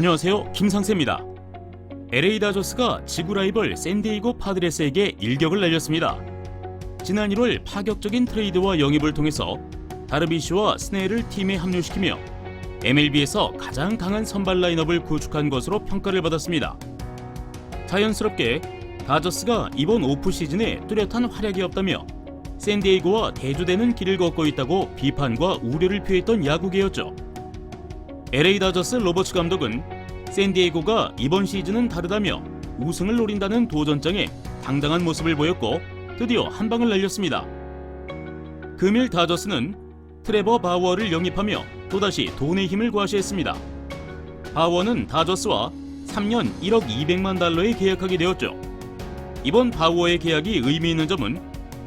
안녕하세요. 김상세입니다. LA 다저스가 지구 라이벌 샌디에이고 파드레스에게 일격을 날렸습니다. 지난 1월 파격적인 트레이드와 영입을 통해서 다르비쉬와 스네를 팀에 합류시키며 MLB에서 가장 강한 선발 라인업을 구축한 것으로 평가를 받았습니다. 자연스럽게 다저스가 이번 오프 시즌에 뚜렷한 활약이 없다며 샌디에이고와 대조되는 길을 걷고 있다고 비판과 우려를 표했던 야구계였죠. LA 다저스 로버츠 감독은 샌디에이고가 이번 시즌은 다르다며 우승을 노린다는 도전장에 당당한 모습을 보였고 드디어 한 방을 날렸습니다. 금일 다저스는 트레버 바워를 영입하며 또다시 돈의 힘을 과시했습니다. 바워는 다저스와 3년 1억 200만 달러에 계약하게 되었죠. 이번 바워의 계약이 의미 있는 점은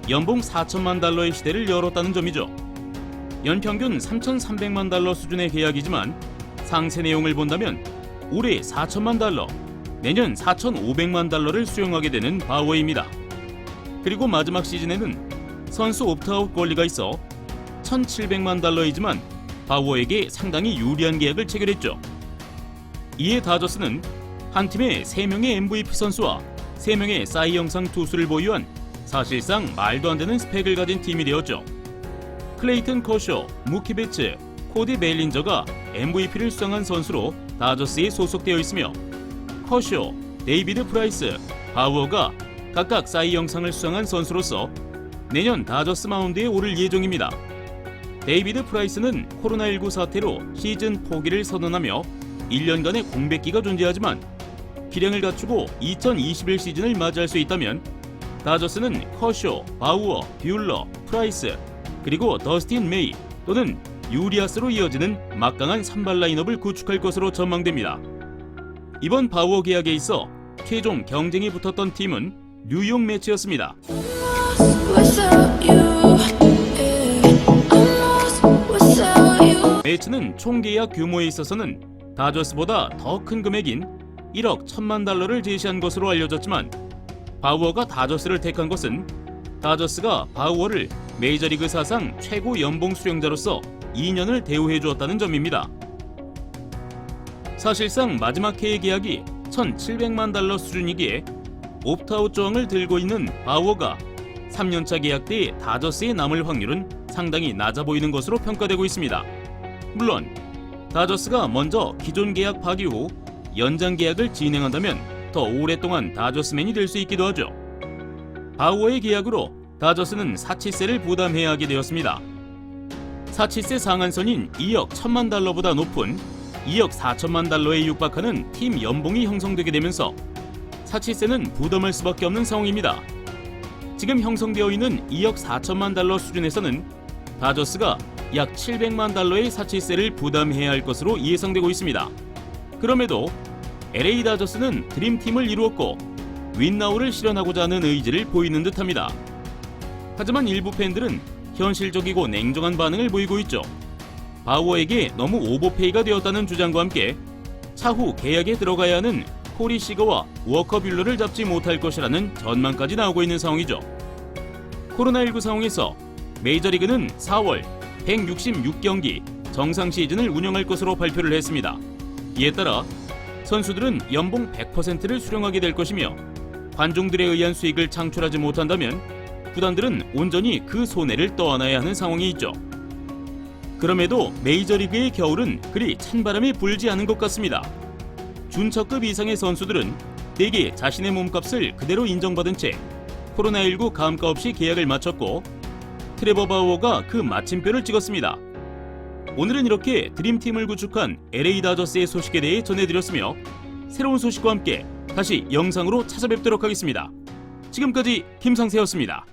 연봉 4천만 달러의 시대를 열었다는 점이죠. 연평균 3,300만 달러 수준의 계약이지만 상세 내용을 본다면 올해 4천만 달러, 내년 4,500만 달러를 수용하게 되는 바워입니다. 그리고 마지막 시즌에는 선수 옵트아웃 권리가 있어 1,700만 달러이지만 바워에게 상당히 유리한 계약을 체결했죠. 이에 다저스는 한 팀에 3명의 MVP 선수와 3명의 사이 영상 투수를 보유한 사실상 말도 안 되는 스펙을 가진 팀이 되었죠. 클레이튼 커쇼, 무키 베츠, 코디 베일린저가 MVP를 수상한 선수로 다저스에 소속되어 있으며 커쇼, 데이비드 프라이스, 바우어가 각각 사이 영상을 수상한 선수로서 내년 다저스 마운드에 오를 예정입니다. 데이비드 프라이스는 코로나19 사태로 시즌 포기를 선언하며 1년간의 공백기가 존재하지만 기량을 갖추고 2021 시즌을 맞이할 수 있다면 다저스는 커쇼, 바우어, 뷰러, 프라이스 그리고 더스틴 메이 또는 유리아스로 이어지는 막강한 선발 라인업을 구축할 것으로 전망됩니다. 이번 바우어 계약에 있어 최종 경쟁이 붙었던 팀은 뉴욕 매치였습니다. 매치는 총 계약 규모에 있어서는 다저스보다 더 큰 금액인 1억 1천만 달러를 제시한 것으로 알려졌지만 바우어가 다저스를 택한 것은 다저스가 바우어를 메이저리그 사상 최고 연봉 수령자로서 2년을 대우해 주었다는 점입니다. 사실상 마지막 해의 계약이 1,700만 달러 수준이기에 옵트아웃 조항을 들고 있는 바우어가 3년차 계약 때 다저스에 남을 확률은 상당히 낮아 보이는 것으로 평가되고 있습니다. 물론 다저스가 먼저 기존 계약 파기 후 연장 계약을 진행한다면 더 오랫동안 다저스맨이 될 수 있기도 하죠. 바우어의 계약으로 다저스는 사치세를 부담해야 하게 되었습니다. 사치세 상한선인 2억 1천만 달러보다 높은 2억 4천만 달러에 육박하는 팀 연봉이 형성되게 되면서 사치세는 부담할 수밖에 없는 상황입니다. 지금 형성되어 있는 2억 4천만 달러 수준에서는 다저스가 약 700만 달러의 사치세를 부담해야 할 것으로 예상되고 있습니다. 그럼에도 LA 다저스는 드림팀을 이루었고 윈나우를 실현하고자 하는 의지를 보이는 듯합니다. 하지만 일부 팬들은 현실적이고 냉정한 반응을 보이고 있죠. 바우어에게 너무 오버페이가 되었다는 주장과 함께 차후 계약에 들어가야 하는 코리 시거와 워커 뷰러를 잡지 못할 것이라는 전망까지 나오고 있는 상황이죠. 코로나19 상황에서 메이저리그는 4월 166경기 정상 시즌을 운영할 것으로 발표를 했습니다. 이에 따라 선수들은 연봉 100%를 수령하게 될 것이며 관중들에 의한 수익을 창출하지 못한다면 구단들은 온전히 그 손해를 떠안아야 하는 상황이 있죠. 그럼에도 메이저리그의 겨울은 그리 찬바람이 불지 않은 것 같습니다. 준처급 이상의 선수들은 대개 자신의 몸값을 그대로 인정받은 채 코로나19 감가 없이 계약을 마쳤고 트레버 바우어가 그 마침표를 찍었습니다. 오늘은 이렇게 드림팀을 구축한 LA 다저스의 소식에 대해 전해드렸으며 새로운 소식과 함께 다시 영상으로 찾아뵙도록 하겠습니다. 지금까지 김상세였습니다.